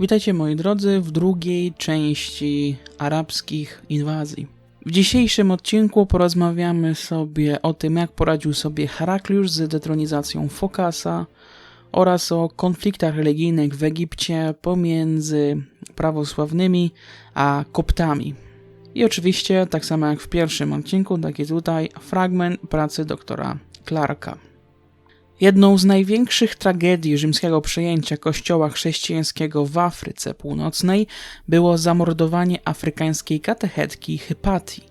Witajcie moi drodzy w drugiej części arabskich inwazji. W dzisiejszym odcinku porozmawiamy sobie o tym, jak poradził sobie Herakliusz z detronizacją Fokasa oraz o konfliktach religijnych w Egipcie pomiędzy prawosławnymi a koptami. I oczywiście, tak samo jak w pierwszym odcinku, tak i tutaj, fragment pracy doktora Clarka. Jedną z największych tragedii rzymskiego przejęcia kościoła chrześcijańskiego w Afryce Północnej było zamordowanie afrykańskiej katechetki Hypatii.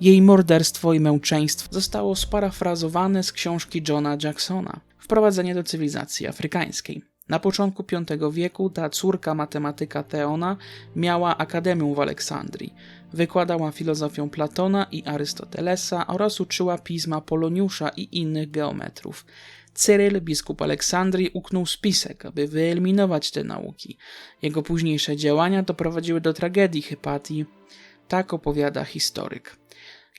Jej morderstwo i męczeństwo zostało sparafrazowane z książki Johna Jacksona Wprowadzenie do cywilizacji afrykańskiej. Na początku V wieku ta córka matematyka Teona miała akademię w Aleksandrii. Wykładała filozofię Platona i Arystotelesa oraz uczyła pisma Poloniusza i innych geometrów. Cyryl, biskup Aleksandrii, uknął spisek, aby wyeliminować te nauki. Jego późniejsze działania doprowadziły do tragedii Hypatii. Tak opowiada historyk.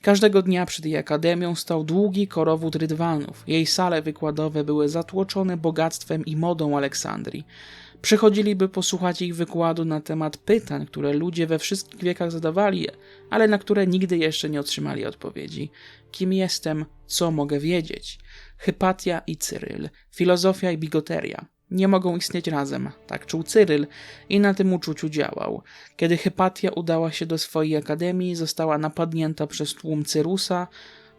Każdego dnia przed jej akademią stał długi korowód rydwanów. Jej sale wykładowe były zatłoczone bogactwem i modą Aleksandrii. Przychodzili, posłuchać ich wykładu na temat pytań, które ludzie we wszystkich wiekach zadawali, ale na które nigdy jeszcze nie otrzymali odpowiedzi. Kim jestem? Co mogę wiedzieć? Hypatia i Cyryl, filozofia i bigoteria. Nie mogą istnieć razem, tak czuł Cyryl i na tym uczuciu działał. Kiedy Hypatia udała się do swojej akademii, została napadnięta przez tłum Cyrusa,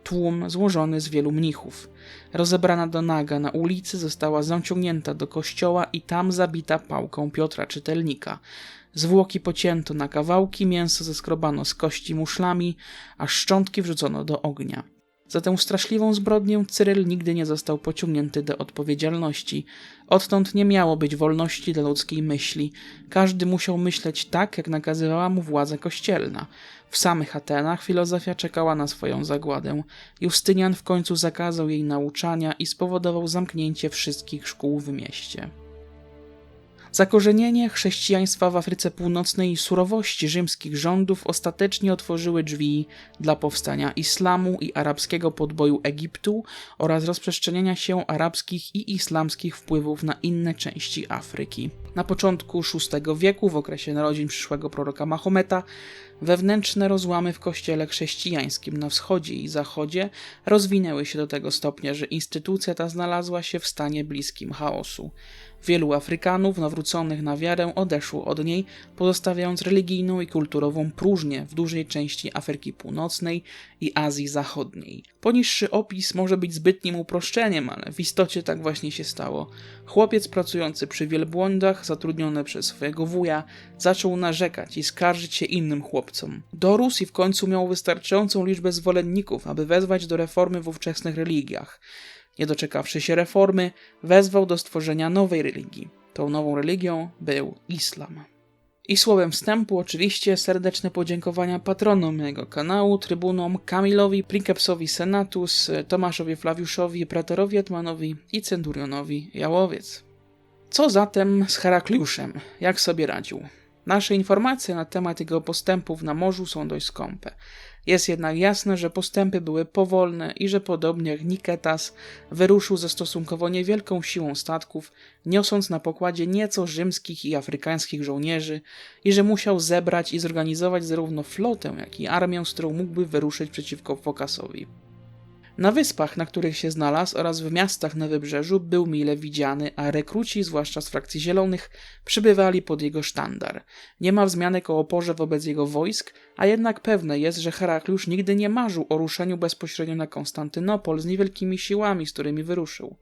tłum złożony z wielu mnichów. Rozebrana do naga na ulicy, została zaciągnięta do kościoła i tam zabita pałką Piotra Czytelnika. Zwłoki pocięto na kawałki, mięso zeskrobano z kości muszlami, a szczątki wrzucono do ognia. Za tę straszliwą zbrodnię Cyryl nigdy nie został pociągnięty do odpowiedzialności. Odtąd nie miało być wolności dla ludzkiej myśli. Każdy musiał myśleć tak, jak nakazywała mu władza kościelna. W samych Atenach filozofia czekała na swoją zagładę. Justynian w końcu zakazał jej nauczania i spowodował zamknięcie wszystkich szkół w mieście. Zakorzenienie chrześcijaństwa w Afryce Północnej i surowości rzymskich rządów ostatecznie otworzyły drzwi dla powstania islamu i arabskiego podboju Egiptu oraz rozprzestrzeniania się arabskich i islamskich wpływów na inne części Afryki. Na początku VI wieku, w okresie narodzin przyszłego proroka Mahometa, wewnętrzne rozłamy w kościele chrześcijańskim na wschodzie i zachodzie rozwinęły się do tego stopnia, że instytucja ta znalazła się w stanie bliskim chaosu. Wielu Afrykanów nawróconych na wiarę odeszło od niej, pozostawiając religijną i kulturową próżnię w dużej części Afryki Północnej i Azji Zachodniej. Poniższy opis może być zbytnim uproszczeniem, ale w istocie tak właśnie się stało. Chłopiec pracujący przy wielbłądach, zatrudniony przez swojego wuja, zaczął narzekać i skarżyć się innym chłopcom. Dorósł i w końcu miał wystarczającą liczbę zwolenników, aby wezwać do reformy w ówczesnych religiach. Nie doczekawszy się reformy, wezwał do stworzenia nowej religii. Tą nową religią był islam. I słowem wstępu oczywiście serdeczne podziękowania patronom mojego kanału, trybunom Kamilowi, Prinkepsowi Senatus, Tomaszowi Flawiuszowi, Praterowi Etmanowi i Centurionowi Jałowiec. Co zatem z Herakliuszem? Jak sobie radził? Nasze informacje na temat jego postępów na morzu są dość skąpe. Jest jednak jasne, że postępy były powolne i że podobnie jak Niketas wyruszył ze stosunkowo niewielką siłą statków, niosąc na pokładzie nieco rzymskich i afrykańskich żołnierzy i że musiał zebrać i zorganizować zarówno flotę, jak i armię, z którą mógłby wyruszyć przeciwko Fokasowi. Na wyspach, na których się znalazł oraz w miastach na wybrzeżu był mile widziany, a rekruci, zwłaszcza z frakcji zielonych, przybywali pod jego sztandar. Nie ma wzmianek o oporze wobec jego wojsk, a jednak pewne jest, że Herakliusz nigdy nie marzył o ruszeniu bezpośrednio na Konstantynopol z niewielkimi siłami, z którymi wyruszył.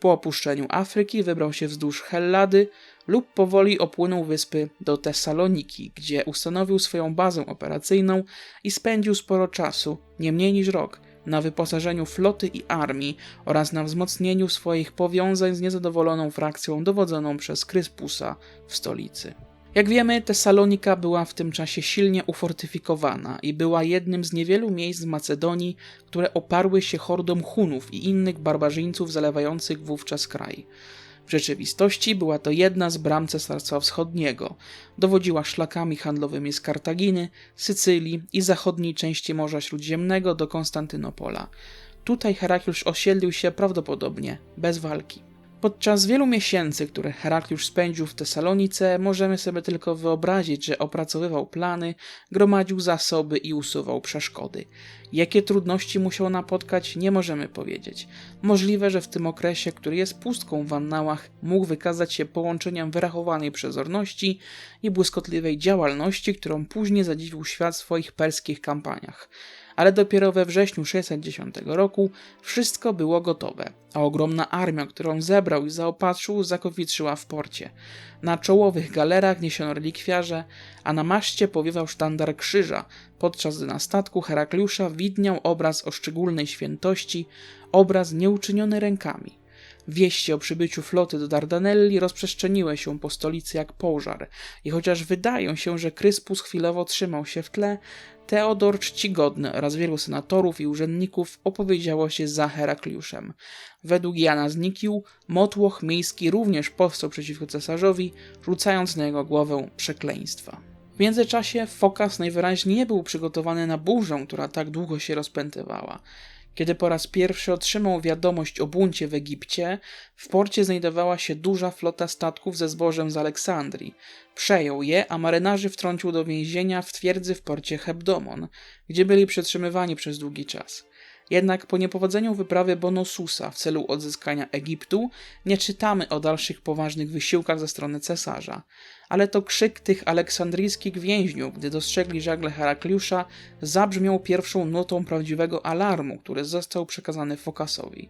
Po opuszczeniu Afryki wybrał się wzdłuż Hellady lub powoli opłynął wyspy do Tesaloniki, gdzie ustanowił swoją bazę operacyjną i spędził sporo czasu, nie mniej niż rok, na wyposażeniu floty i armii oraz na wzmocnieniu swoich powiązań z niezadowoloną frakcją dowodzoną przez Kryspusa w stolicy. Jak wiemy, Tesalonika była w tym czasie silnie ufortyfikowana i była jednym z niewielu miejsc w Macedonii, które oparły się hordom Hunów i innych barbarzyńców zalewających wówczas kraj. W rzeczywistości była to jedna z bram Cesarstwa Wschodniego. Dowodziła szlakami handlowymi z Kartaginy, Sycylii i zachodniej części Morza Śródziemnego do Konstantynopola. Tutaj Herakliusz osiedlił się prawdopodobnie bez walki. Podczas wielu miesięcy, które Herakliusz spędził w Tesalonice, możemy sobie tylko wyobrazić, że opracowywał plany, gromadził zasoby i usuwał przeszkody. Jakie trudności musiał napotkać, nie możemy powiedzieć. Możliwe, że w tym okresie, który jest pustką w annałach, mógł wykazać się połączeniem wyrachowanej przezorności i błyskotliwej działalności, którą później zadziwił świat w swoich perskich kampaniach ale dopiero we wrześniu 610 roku wszystko było gotowe, a ogromna armia, którą zebrał i zaopatrzył, zakowietrzyła w porcie. Na czołowych galerach niesiono relikwiarze, a na maszcie powiewał sztandar krzyża, podczas gdy na statku Herakliusza widniał obraz o szczególnej świętości, obraz nieuczyniony rękami. Wieści o przybyciu floty do Dardanelli rozprzestrzeniły się po stolicy jak pożar i chociaż wydaje się, że Kryspus chwilowo trzymał się w tle, Teodor Czcigodny oraz wielu senatorów i urzędników opowiedziało się za Herakliuszem. Według Jana z motłoch miejski również powstał przeciwko cesarzowi, rzucając na jego głowę przekleństwa. W międzyczasie Fokas najwyraźniej nie był przygotowany na burzę, która tak długo się rozpętywała. Kiedy po raz pierwszy otrzymał wiadomość o buncie w Egipcie, w porcie znajdowała się duża flota statków ze zbożem z Aleksandrii. Przejął je, a marynarzy wtrącił do więzienia w twierdzy w porcie Hebdomon, gdzie byli przetrzymywani przez długi czas. Jednak po niepowodzeniu wyprawy Bonosusa w celu odzyskania Egiptu nie czytamy o dalszych poważnych wysiłkach ze strony cesarza. Ale to krzyk tych aleksandryjskich więźniów, gdy dostrzegli żagle Herakliusza, zabrzmiał pierwszą nutą prawdziwego alarmu, który został przekazany Fokasowi.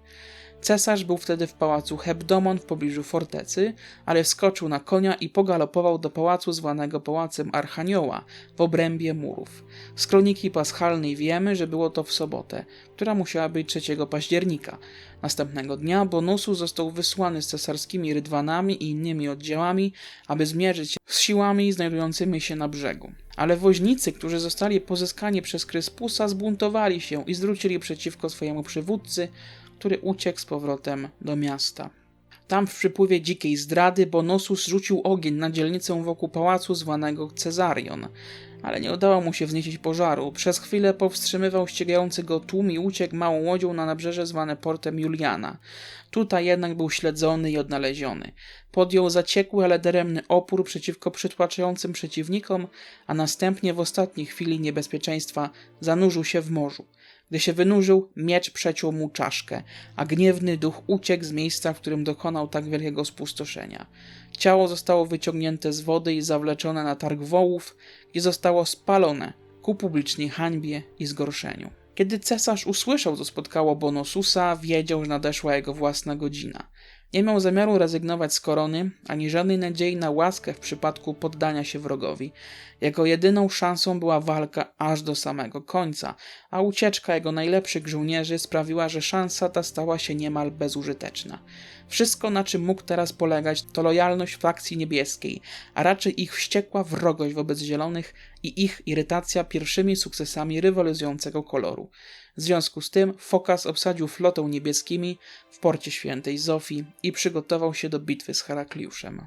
Cesarz był wtedy w pałacu Hebdomon w pobliżu fortecy, ale wskoczył na konia i pogalopował do pałacu zwanego Pałacem Archanioła w obrębie murów. Z kroniki paschalnej wiemy, że było to w sobotę, która musiała być 3 października. Następnego dnia Bonusu został wysłany z cesarskimi rydwanami i innymi oddziałami, aby zmierzyć się z siłami znajdującymi się na brzegu. Ale woźnicy, którzy zostali pozyskani przez Kryspusa, zbuntowali się i zwrócili przeciwko swojemu przywódcy, który uciekł z powrotem do miasta. Tam w przypływie dzikiej zdrady Bonosus rzucił ogień na dzielnicę wokół pałacu zwanego Cezarion, ale nie udało mu się wzniecić pożaru. Przez chwilę powstrzymywał ścigający go tłum i uciekł małą łodzią na nabrzeże zwane portem Juliana. Tutaj jednak był śledzony i odnaleziony. Podjął zaciekły, ale daremny opór przeciwko przytłaczającym przeciwnikom, a następnie w ostatniej chwili niebezpieczeństwa zanurzył się w morzu. Gdy się wynurzył, miecz przeciął mu czaszkę, a gniewny duch uciekł z miejsca, w którym dokonał tak wielkiego spustoszenia. Ciało zostało wyciągnięte z wody i zawleczone na targ wołów, gdzie zostało spalone ku publicznej hańbie i zgorszeniu. Kiedy cesarz usłyszał, co spotkało Bonosusa, wiedział, że nadeszła jego własna godzina. Nie miał zamiaru rezygnować z korony, ani żadnej nadziei na łaskę w przypadku poddania się wrogowi. Jego jedyną szansą była walka aż do samego końca, a ucieczka jego najlepszych żołnierzy sprawiła, że szansa ta stała się niemal bezużyteczna. Wszystko, na czym mógł teraz polegać, to lojalność frakcji niebieskiej, a raczej ich wściekła wrogość wobec zielonych i ich irytacja pierwszymi sukcesami rywalizującego koloru. W związku z tym Fokas obsadził flotę niebieskimi w porcie świętej Zofii i przygotował się do bitwy z Herakliuszem.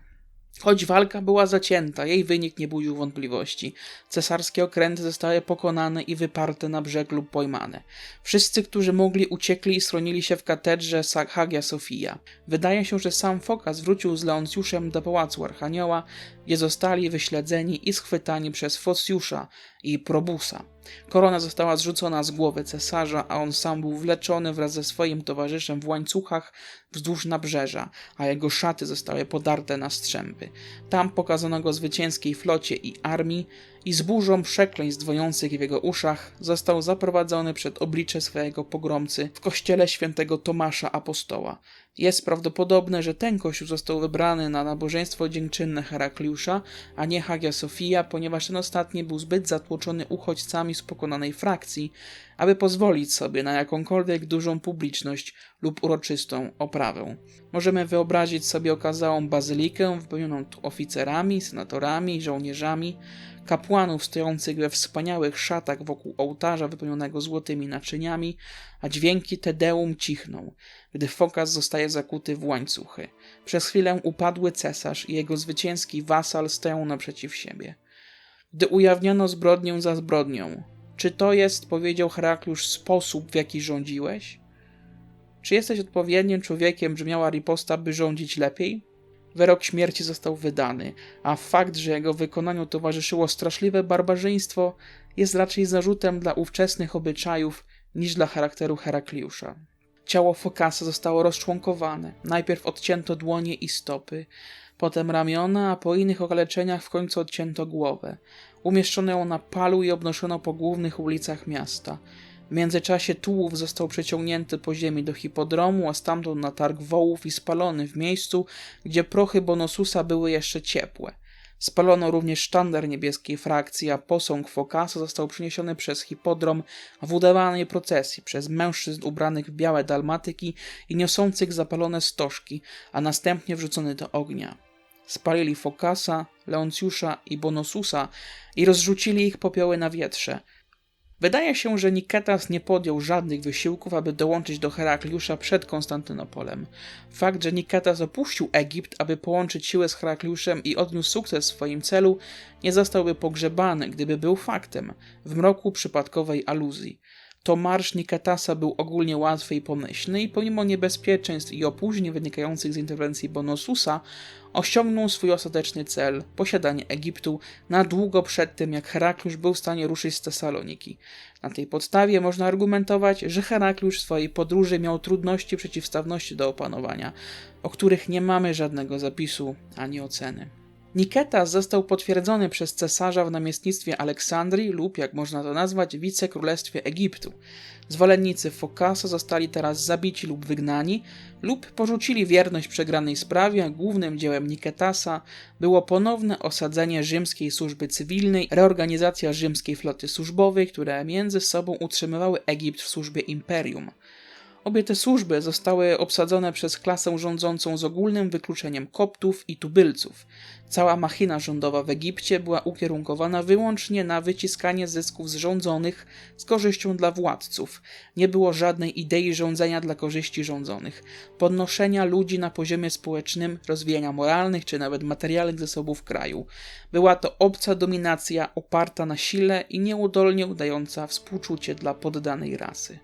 Choć walka była zacięta, jej wynik nie budził wątpliwości. Cesarskie okręty zostały pokonane i wyparte na brzeg lub pojmane. Wszyscy, którzy mogli, uciekli i schronili się w katedrze Hagia Sofia. Wydaje się, że sam Fokas wrócił z Leoncjuszem do pałacu Archanioła, gdzie zostali wyśledzeni i schwytani przez Fosjusza i Probusa. Korona została zrzucona z głowy cesarza, a on sam był wleczony wraz ze swoim towarzyszem w łańcuchach wzdłuż nabrzeża, a jego szaty zostały podarte na strzępy. Tam pokazano go zwycięskiej flocie i armii i z burzą przekleństw dwojących w jego uszach został zaprowadzony przed oblicze swojego pogromcy w kościele świętego Tomasza Apostoła. Jest prawdopodobne, że ten kościół został wybrany na nabożeństwo dziękczynne Herakliusza, a nie Hagia Sofia, ponieważ ten ostatni był zbyt zatłoczony uchodźcami z pokonanej frakcji, aby pozwolić sobie na jakąkolwiek dużą publiczność lub uroczystą oprawę. Możemy wyobrazić sobie okazałą bazylikę wypełnioną oficerami, senatorami żołnierzami, kapłanów stojących we wspaniałych szatach wokół ołtarza wypełnionego złotymi naczyniami, a dźwięki Tedeum cichną, gdy Fokas zostaje zakuty w łańcuchy. Przez chwilę upadły cesarz i jego zwycięski wasal stoją naprzeciw siebie. Gdy ujawniono zbrodnię za zbrodnią, czy to jest, powiedział Herakliusz, sposób, w jaki rządziłeś? Czy jesteś odpowiednim człowiekiem, brzmiała riposta, by rządzić lepiej? Wyrok śmierci został wydany, a fakt, że jego wykonaniu towarzyszyło straszliwe barbarzyństwo, jest raczej zarzutem dla ówczesnych obyczajów niż dla charakteru Herakliusza. Ciało Fokasa zostało rozczłonkowane. Najpierw odcięto dłonie i stopy, potem ramiona, a po innych okaleczeniach w końcu odcięto głowę. Umieszczono ją na palu i obnoszono po głównych ulicach miasta. W międzyczasie tułów został przeciągnięty po ziemi do hipodromu, a stamtąd na targ wołów i spalony w miejscu, gdzie prochy Bonosusa były jeszcze ciepłe. Spalono również sztandar niebieskiej frakcji, a posąg Fokasa został przyniesiony przez hipodrom w udawanej procesji przez mężczyzn ubranych w białe dalmatyki i niosących zapalone stożki, a następnie wrzucony do ognia. Spalili Fokasa, Leoncjusza i Bonosusa i rozrzucili ich popioły na wietrze. Wydaje się, że Niketas nie podjął żadnych wysiłków, aby dołączyć do Herakliusza przed Konstantynopolem. Fakt, że Niketas opuścił Egipt, aby połączyć siłę z Herakliuszem i odniósł sukces w swoim celu, nie zostałby pogrzebany, gdyby był faktem, w mroku przypadkowej aluzji. To marsz Niketasa był ogólnie łatwy i pomyślny i pomimo niebezpieczeństw i opóźnień wynikających z interwencji Bonosusa, osiągnął swój ostateczny cel posiadanie Egiptu na długo przed tym, jak Herakliusz był w stanie ruszyć z Tesaloniki. Na tej podstawie można argumentować, że Herakliusz w swojej podróży miał trudności przeciwstawności do opanowania, o których nie mamy żadnego zapisu ani oceny. Niketas został potwierdzony przez cesarza w namiestnictwie Aleksandrii lub, jak można to nazwać, wicekrólestwie Egiptu. Zwolennicy Fokasa zostali teraz zabici lub wygnani, lub porzucili wierność przegranej sprawie, głównym dziełem Niketasa było ponowne osadzenie rzymskiej służby cywilnej, reorganizacja rzymskiej floty służbowej, które między sobą utrzymywały Egipt w służbie imperium. Obie te służby zostały obsadzone przez klasę rządzącą z ogólnym wykluczeniem koptów i tubylców. Cała machina rządowa w Egipcie była ukierunkowana wyłącznie na wyciskanie zysków z rządzonych z korzyścią dla władców. Nie było żadnej idei rządzenia dla korzyści rządzonych, podnoszenia ludzi na poziomie społecznym, rozwijania moralnych czy nawet materialnych zasobów kraju. Była to obca dominacja oparta na sile i nieudolnie udająca współczucie dla poddanej rasy.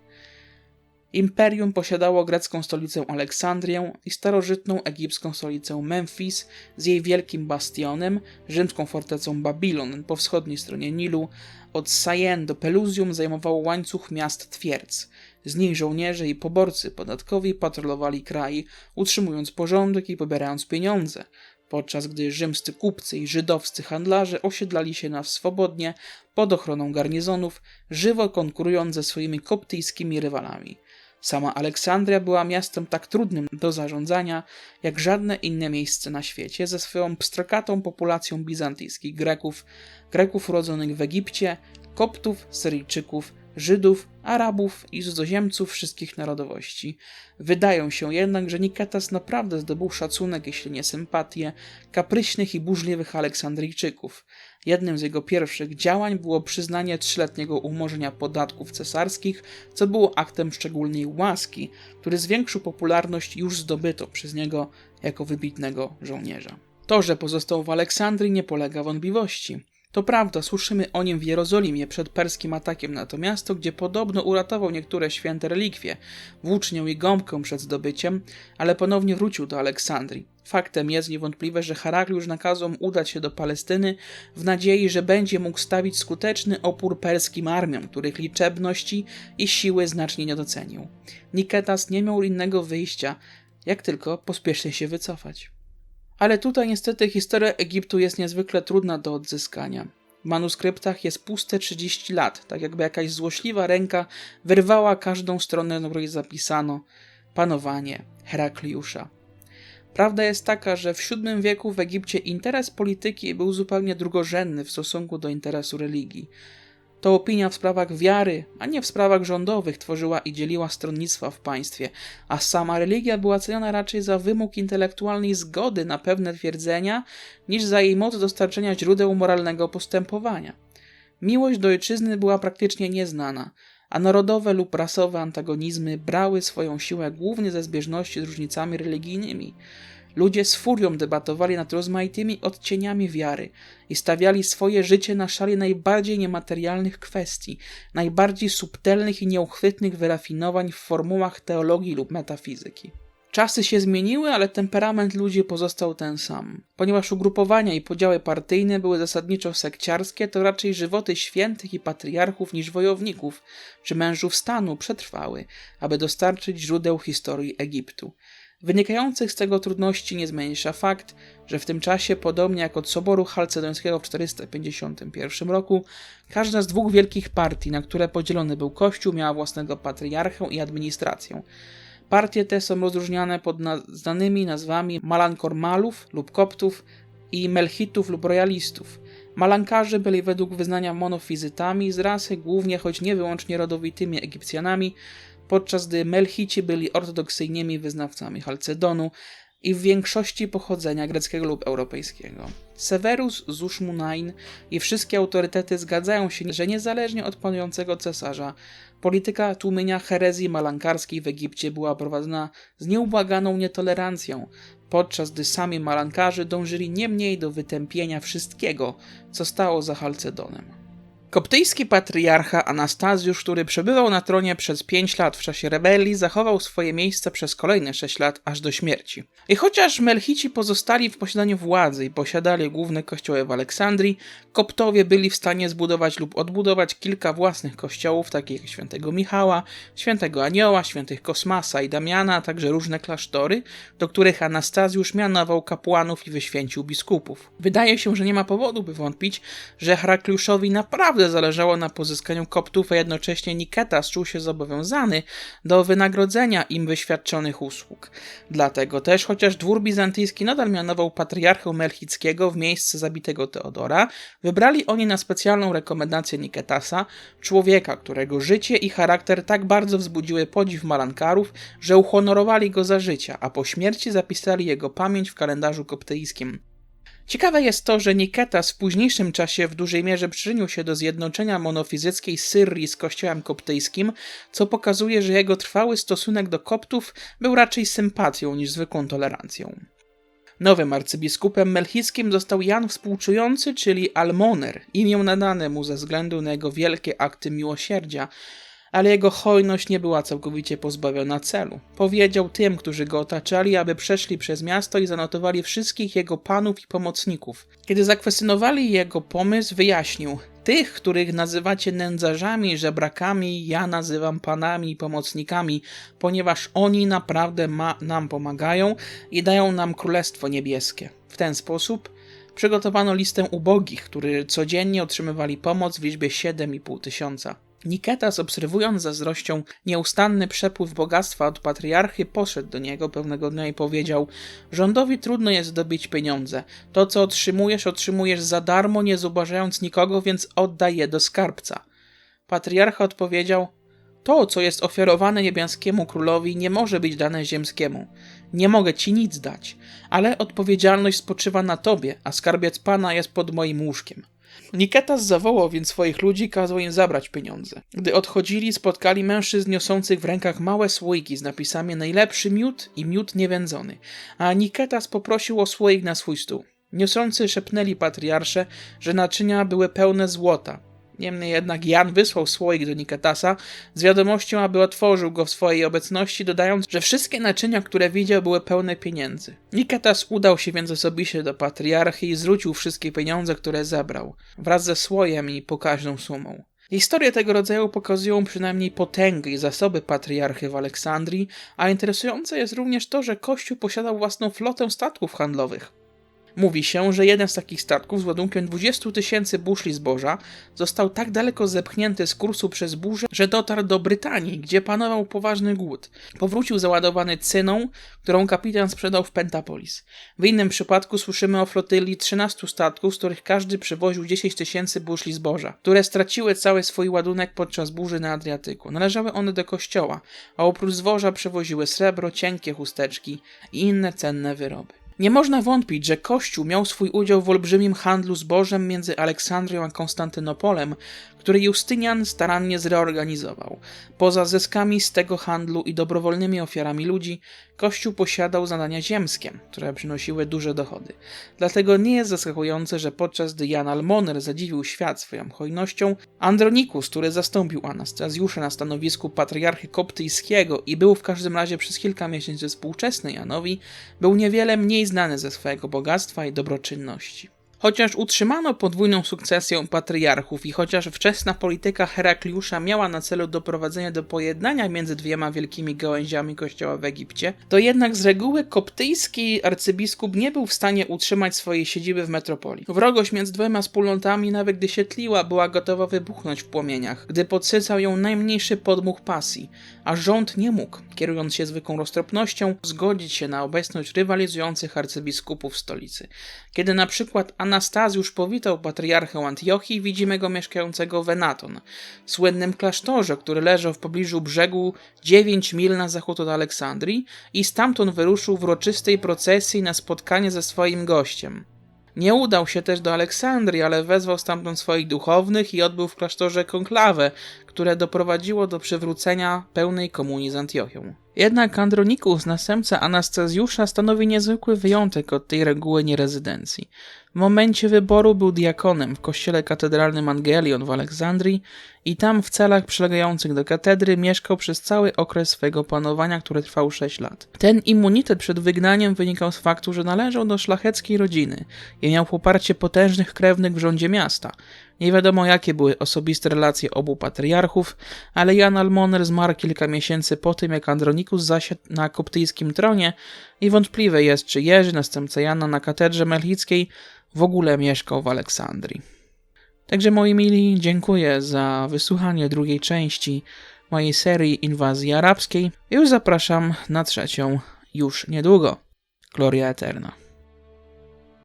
Imperium posiadało grecką stolicę Aleksandrię i starożytną egipską stolicę Memphis z jej wielkim bastionem, rzymską fortecą Babilon po wschodniej stronie Nilu. Od Sajen do Peluzium zajmowało łańcuch miast twierdz. Z nich żołnierze i poborcy podatkowi patrolowali kraj, utrzymując porządek i pobierając pieniądze, podczas gdy rzymscy kupcy i żydowscy handlarze osiedlali się na swobodnie pod ochroną garnizonów, żywo konkurując ze swoimi koptyjskimi rywalami. Sama Aleksandria była miastem tak trudnym do zarządzania jak żadne inne miejsce na świecie, ze swoją pstrokatą populacją bizantyjskich Greków, Greków urodzonych w Egipcie, Koptów, Syryjczyków, Żydów, Arabów i cudzoziemców wszystkich narodowości. Wydają się jednak, że Niketas naprawdę zdobył szacunek, jeśli nie sympatię, kapryśnych i burzliwych Aleksandryjczyków. Jednym z jego pierwszych działań było przyznanie trzyletniego umorzenia podatków cesarskich, co było aktem szczególnej łaski, który zwiększył popularność już zdobyto przez niego jako wybitnego żołnierza. To, że pozostał w Aleksandrii nie polega wątpliwości. To prawda, słyszymy o nim w Jerozolimie przed perskim atakiem na to miasto, gdzie podobno uratował niektóre święte relikwie, włócznię i gąbkę przed zdobyciem, ale ponownie wrócił do Aleksandrii. Faktem jest niewątpliwe, że Herakliusz nakazał mu udać się do Palestyny w nadziei, że będzie mógł stawić skuteczny opór perskim armiom, których liczebności i siły znacznie nie docenił. Niketas nie miał innego wyjścia, jak tylko pospiesznie się wycofać. Ale tutaj niestety historia Egiptu jest niezwykle trudna do odzyskania. W manuskryptach jest puste 30 lat, tak jakby jakaś złośliwa ręka wyrwała każdą stronę, na której zapisano panowanie Herakliusza. Prawda jest taka, że w VII wieku w Egipcie interes polityki był zupełnie drugorzędny w stosunku do interesu religii. To opinia w sprawach wiary, a nie w sprawach rządowych tworzyła i dzieliła stronnictwa w państwie, a sama religia była ceniona raczej za wymóg intelektualnej zgody na pewne twierdzenia, niż za jej moc dostarczenia źródeł moralnego postępowania. Miłość do ojczyzny była praktycznie nieznana, a narodowe lub rasowe antagonizmy brały swoją siłę głównie ze zbieżności z różnicami religijnymi. Ludzie z furią debatowali nad rozmaitymi odcieniami wiary i stawiali swoje życie na szali najbardziej niematerialnych kwestii, najbardziej subtelnych i nieuchwytnych wyrafinowań w formułach teologii lub metafizyki. Czasy się zmieniły, ale temperament ludzi pozostał ten sam. Ponieważ ugrupowania i podziały partyjne były zasadniczo sekciarskie, to raczej żywoty świętych i patriarchów niż wojowników czy mężów stanu przetrwały, aby dostarczyć źródeł historii Egiptu. Wynikających z tego trudności nie zmniejsza fakt, że w tym czasie, podobnie jak od Soboru Chalcedońskiego w 451 roku, każda z dwóch wielkich partii, na które podzielony był Kościół, miała własnego patriarchę i administrację. Partie te są rozróżniane pod na znanymi nazwami Malankormalów lub Koptów i Melchitów lub Royalistów. Malankarzy byli według wyznania monofizytami z rasy głównie, choć nie wyłącznie rodowitymi Egipcjanami, podczas gdy Melchici byli ortodoksyjnymi wyznawcami Chalcedonu i w większości pochodzenia greckiego lub europejskiego. Severus z Uszmunain i wszystkie autorytety zgadzają się, że niezależnie od panującego cesarza, polityka tłumienia herezji malankarskiej w Egipcie była prowadzona z nieubłaganą nietolerancją, podczas gdy sami malankarzy dążyli nie mniej do wytępienia wszystkiego, co stało za Chalcedonem. Koptyjski patriarcha Anastazjusz, który przebywał na tronie przez 5 lat w czasie rebelii, zachował swoje miejsce przez kolejne 6 lat aż do śmierci. I chociaż Melchici pozostali w posiadaniu władzy i posiadali główne kościoły w Aleksandrii, Koptowie byli w stanie zbudować lub odbudować kilka własnych kościołów, takich jak świętego Michała, świętego Anioła, świętych Kosmasa i Damiana, a także różne klasztory, do których Anastazjusz mianował kapłanów i wyświęcił biskupów. Wydaje się, że nie ma powodu, by wątpić, że Herakliuszowi naprawdę zależało na pozyskaniu koptów, a jednocześnie Niketas czuł się zobowiązany do wynagrodzenia im wyświadczonych usług. Dlatego też, chociaż dwór bizantyjski nadal mianował patriarchę Melchickiego w miejsce zabitego Teodora, wybrali oni na specjalną rekomendację Niketasa, człowieka, którego życie i charakter tak bardzo wzbudziły podziw malankarów, że uhonorowali go za życia, a po śmierci zapisali jego pamięć w kalendarzu koptyjskim. Ciekawe jest to, że Niketas w późniejszym czasie w dużej mierze przyczynił się do zjednoczenia monofizyckiej Syrii z kościołem koptyjskim, co pokazuje, że jego trwały stosunek do koptów był raczej sympatią niż zwykłą tolerancją. Nowym arcybiskupem melchickim został Jan Współczujący, czyli Almoner, imię nadane mu ze względu na jego wielkie akty miłosierdzia, ale jego hojność nie była całkowicie pozbawiona celu. Powiedział tym, którzy go otaczali, aby przeszli przez miasto i zanotowali wszystkich jego panów i pomocników. Kiedy zakwestionowali jego pomysł, wyjaśnił: Tych, których nazywacie nędzarzami, żebrakami, ja nazywam panami i pomocnikami, ponieważ oni naprawdę ma, nam pomagają i dają nam królestwo niebieskie. W ten sposób przygotowano listę ubogich, którzy codziennie otrzymywali pomoc w liczbie 7,5 tysiąca. Niketas, obserwując zazdrością nieustanny przepływ bogactwa od patriarchy, poszedł do niego pewnego dnia i powiedział: Rządowi trudno jest zdobyć pieniądze. To, co otrzymujesz, otrzymujesz za darmo, nie zubażając nikogo, więc oddaj je do skarbca. Patriarcha odpowiedział: To, co jest ofiarowane niebiańskiemu królowi, nie może być dane ziemskiemu. Nie mogę ci nic dać, ale odpowiedzialność spoczywa na tobie, a skarbiec pana jest pod moim łóżkiem. Niketas zawołał więc swoich ludzi i kazał im zabrać pieniądze. Gdy odchodzili, spotkali mężczyzn niosących w rękach małe słoiki z napisami najlepszy miód i miód niewędzony, a Niketas poprosił o słoik na swój stół. Niosący szepnęli patriarsze, że naczynia były pełne złota, Niemniej jednak Jan wysłał słoik do Niketasa z wiadomością, aby otworzył go w swojej obecności, dodając, że wszystkie naczynia, które widział, były pełne pieniędzy. Niketas udał się więc osobiście do patriarchy i zwrócił wszystkie pieniądze, które zebrał, wraz ze słojem i pokaźną sumą. Historie tego rodzaju pokazują przynajmniej potęgę i zasoby patriarchy w Aleksandrii, a interesujące jest również to, że Kościół posiadał własną flotę statków handlowych. Mówi się, że jeden z takich statków z ładunkiem 20 tysięcy buszli zboża został tak daleko zepchnięty z kursu przez burzę, że dotarł do Brytanii, gdzie panował poważny głód. Powrócił załadowany cyną, którą kapitan sprzedał w Pentapolis. W innym przypadku słyszymy o flotyli 13 statków, z których każdy przywoził 10 tysięcy buszli zboża, które straciły cały swój ładunek podczas burzy na Adriatyku. Należały one do kościoła, a oprócz zboża przewoziły srebro, cienkie chusteczki i inne cenne wyroby. Nie można wątpić, że Kościół miał swój udział w olbrzymim handlu zbożem między Aleksandrią a Konstantynopolem, który Justynian starannie zreorganizował. Poza zyskami z tego handlu i dobrowolnymi ofiarami ludzi, Kościół posiadał zadania ziemskie, które przynosiły duże dochody. Dlatego nie jest zaskakujące, że podczas gdy Jan Almoner zadziwił świat swoją hojnością, Andronikus, który zastąpił Anastazjusza na stanowisku patriarchy koptyjskiego i był w każdym razie przez kilka miesięcy współczesny Janowi, był niewiele mniej znany ze swojego bogactwa i dobroczynności. Chociaż utrzymano podwójną sukcesję patriarchów i chociaż wczesna polityka Herakliusza miała na celu doprowadzenie do pojednania między dwiema wielkimi gałęziami kościoła w Egipcie, to jednak z reguły koptyjski arcybiskup nie był w stanie utrzymać swojej siedziby w metropolii. Wrogość między dwiema wspólnotami, nawet gdy się tliła, była gotowa wybuchnąć w płomieniach, gdy podsycał ją najmniejszy podmuch pasji, a rząd nie mógł, kierując się zwykłą roztropnością, zgodzić się na obecność rywalizujących arcybiskupów w stolicy. Kiedy na przykład Anastazjusz powitał patriarchę Antiochii, widzimy go mieszkającego w Enaton, słynnym klasztorze, który leżał w pobliżu brzegu 9 mil na zachód od Aleksandrii i stamtąd wyruszył w uroczystej procesji na spotkanie ze swoim gościem. Nie udał się też do Aleksandrii, ale wezwał stamtąd swoich duchownych i odbył w klasztorze konklawę, które doprowadziło do przywrócenia pełnej komunii z Antiochią. Jednak Andronikus, następca Anastazjusza, stanowi niezwykły wyjątek od tej reguły nierezydencji. W momencie wyboru był diakonem w kościele katedralnym Angelion w Aleksandrii i tam w celach przylegających do katedry mieszkał przez cały okres swojego panowania, który trwał 6 lat. Ten immunitet przed wygnaniem wynikał z faktu, że należał do szlacheckiej rodziny i miał poparcie potężnych krewnych w rządzie miasta. Nie wiadomo jakie były osobiste relacje obu patriarchów, ale Jan Almoner zmarł kilka miesięcy po tym, jak Andronikus zasiadł na koptyjskim tronie i wątpliwe jest, czy Jerzy, następca Jana na katedrze melchickiej, w ogóle mieszkał w Aleksandrii. Także moi mili, dziękuję za wysłuchanie drugiej części mojej serii inwazji arabskiej. Już zapraszam na trzecią już niedługo. Gloria Eterna.